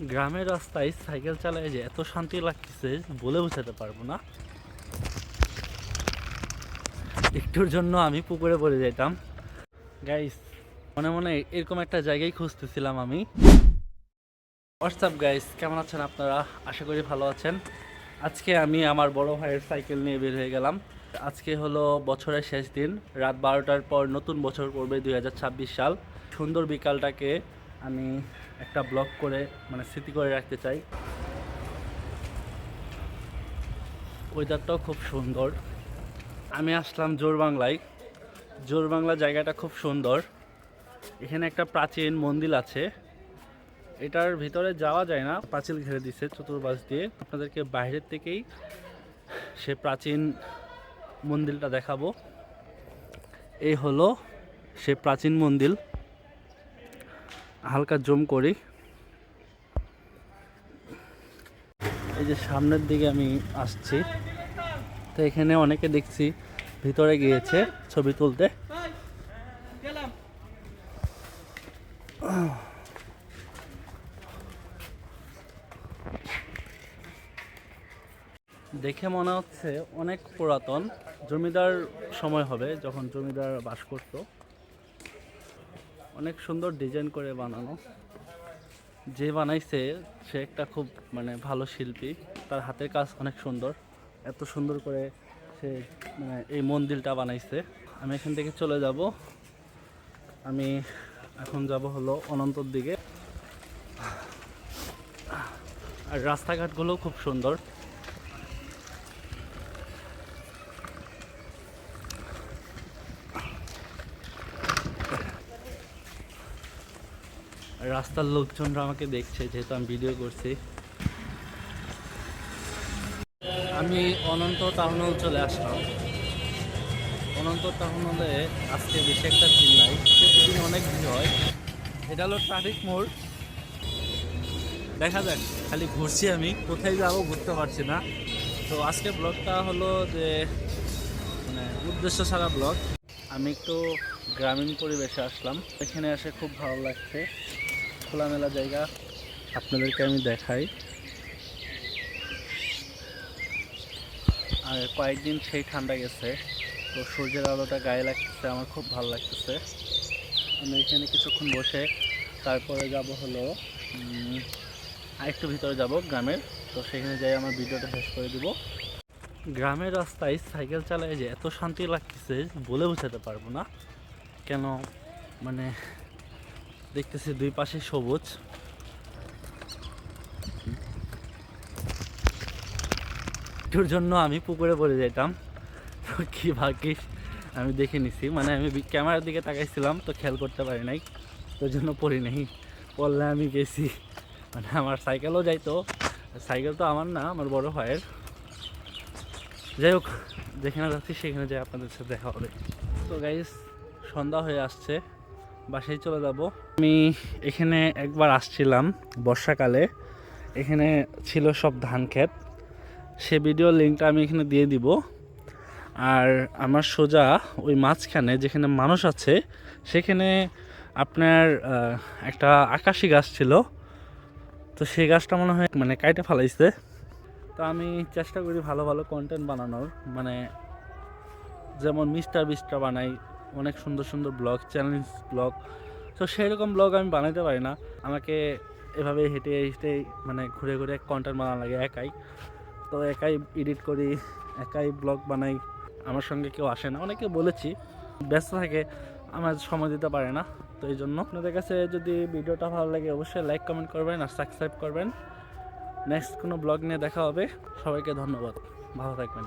গ্রামের রাস্তায় সাইকেল চালায় যে এত শান্তি লাগতেছে, বলে বোঝাতে পারব না। একটুর জন্য আমি পুকুরে পড়ে যেতাম গাইস মনে মনে এরকম একটা জায়গায় খুঁজতেছিলাম আমি। হোয়াটসঅ্যাপ গাইস কেমন আছেন আপনারা? আশা করি ভালো আছেন। আজকে আমি আমার বড় ভাইয়ের সাইকেল নিয়ে বের হয়ে গেলাম। আজকে হলো বছরের শেষ দিন। রাত বারোটার পর নতুন বছর পড়বে দুই হাজার ছাব্বিশ সাল। সুন্দর বিকালটাকে আমি একটা ব্লগ করে মানে স্মৃতি করে রাখতে চাই। ওয়েদারটাও খুব সুন্দর। আমি আসলাম জোর বাংলায় জোর বাংলা জায়গাটা খুব সুন্দর। এখানে একটা প্রাচীন মন্দির আছে। এটার ভিতরে যাওয়া যায় না। পাঁচিল ঘিরে দিছে চতুর্পাশ দিয়ে। আপনাদেরকে বাইরের থেকেই সে প্রাচীন মন্দিরটা দেখাবো। এই হলো সে প্রাচীন মন্দির। হালকা জুম করি। এই যে সামনের দিকে আমি আসছি। তো এখানে অনেকে দেখছি ভিতরে গিয়েছে ছবি তুলতে। দেখে মনে হচ্ছে অনেক পুরাতন। জমিদার সময় হবে যখন জমিদার বাস করত। অনেক সুন্দর ডিজাইন করে বানানো। যে বানাইছে, সে একটা খুব মানে ভালো শিল্পী। তার হাতের কাজ অনেক সুন্দর। এত সুন্দর করে সে মানে এই মন্দিরটা বানাইছে। আমি এখান থেকে চলে যাব। আমি এখন যাব হলো অনন্তর দিকে। আর রাস্তাঘাটগুলো খুব সুন্দর। রাস্তার লোকজনরা আমাকে দেখছে, যেহেতু আমি ভিডিও করছি। আমি অনন্ত হল চলে আসলাম। অনন্ত হলে আজকে বেশি একটা ভিড় নাই, প্রতিদিন অনেক ভিড় হয়। এটা হলো ট্রাফিক মোড়। দেখা যাক, খালি ঘুরছি আমি, কোথায় যাব ঘুরতে পারছি না। তো আজকে ব্লগটা হলো যে মানে উদ্দেশ্য ছাড়া ব্লগ আমি একটু গ্রামীণ পরিবেশে আসলাম। এখানে এসে খুব ভালো লাগছে। খোলামেলা জায়গা আপনাদেরকে আমি দেখাই। আর কয়েকদিন সেই ঠান্ডা গেছে, তো সূর্যের আলোটা গায়ে লাগতেছে, আমার খুব ভালো লাগতেছে। আমি এখানে কিছুক্ষণ বসে তারপরে যাব হলো আরেকটু ভিতরে যাব গ্রামের, তো সেখানে যাই আমার ভিডিওটা শেষ করে দিব। গ্রামের রাস্তায় সাইকেল চালায় যে এত শান্তি লাগতেছে বলে বোঝাতে পারব না। কেন? মানে দেখতেছি দুই পাশে সবুজ। একটুর জন্য আমি পুকুরে পড়ে যেতাম। তো কি ভাগ্যিস আমি দেখে নিছি। মানে আমি ক্যামেরার দিকে তাকাইছিলাম, তো খেয়াল করতে পারি নাই। তোর জন্য পড়ি নাই। পড়লে আমি গেছি। মানে আমার সাইকেলও যাইতো। সাইকেল তো আমার না, আমার বড় ভাইয়ের। যাই হোক, যেখানে যাচ্ছি সেখানে যাই, আপনাদের সাথে দেখা হবে। তো গাইস সন্ধ্যা হয়ে আসছে। বাসায় চলে যাব। আমি এখানে একবার আসছিলাম বর্ষাকালে। এখানে ছিল সব ধান ক্ষেত। সে ভিডিও লিঙ্কটা আমি এখানে দিয়ে দিব। আর আমার সোজা ওই মাঝখানে যেখানে মানুষ আছে, সেখানে আপনার একটা আকাশি গাছ ছিল। তো সেই গাছটা মনে হয় মানে কাইটে ফালাইছে। তো আমি চেষ্টা করি ভালো ভালো কন্টেন্ট বানানোর। মানে যেমন মিস্টার বিস্টার বানাই অনেক সুন্দর সুন্দর ব্লগ চ্যালেঞ্জ ব্লগ। তো সেই রকম ব্লগ আমি বানাইতে পারি না। আমাকে এভাবে হেঁটে হেঁটে মানে ঘুরে ঘুরে কন্টেন্ট বানানো লাগে একাই। তো একাই এডিট করি, একাই ব্লগ বানাই। আমার সঙ্গে কেউ আসে না। অনেকে বলেছি, ব্যস্ত থাকে, আমার সময় দিতে পারে না। তো এই জন্য আপনাদের কাছে যদি ভিডিওটা ভালো লাগে, অবশ্যই লাইক কমেন্ট করবেন আর সাবস্ক্রাইব করবেন। নেক্সট কোনো ব্লগ নিয়ে দেখা হবে। সবাইকে ধন্যবাদ। ভালো থাকবেন।